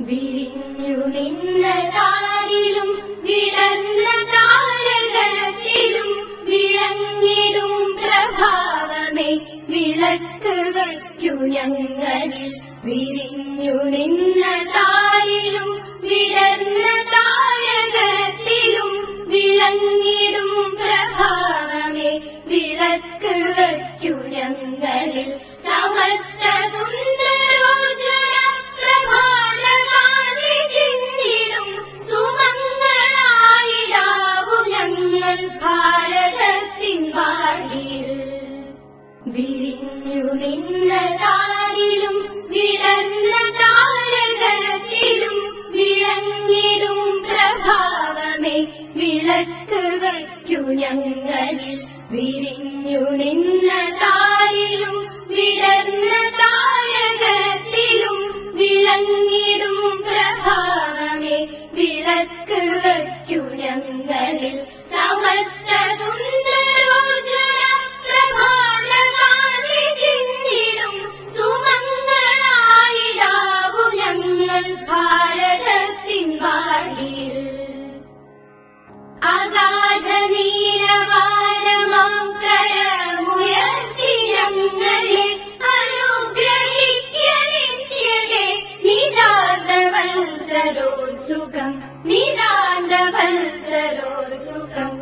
വിരിഞ്ഞു നിന്ന താരിലും വിടർന്ന താരകത്തിലും വിളങ്ങിടും പ്രഭാവമേ. വിളക്ക് വയ്ക്കു ഞങ്ങളിൽ. വിരിഞ്ഞു നിന്ന താരിലും വിടർന്ന താരകത്തിലും വിളങ്ങിടും പ്രഭാവമേ. വിളക്ക് വയ്ക്കു ഞങ്ങളിൽ. വിരിഞ്ഞു താരിലും വിടർന്ന വിളങ്ങിടും വിളക്ക് ഞങ്ങളിൽ. വിരിഞ്ഞു നിന്ന താരിലും വിടർന്ന വിളങ്ങിടും വിളക്ക് ഞങ്ങളിൽ. जरोसुखम् निदानवल् जरोसुखम्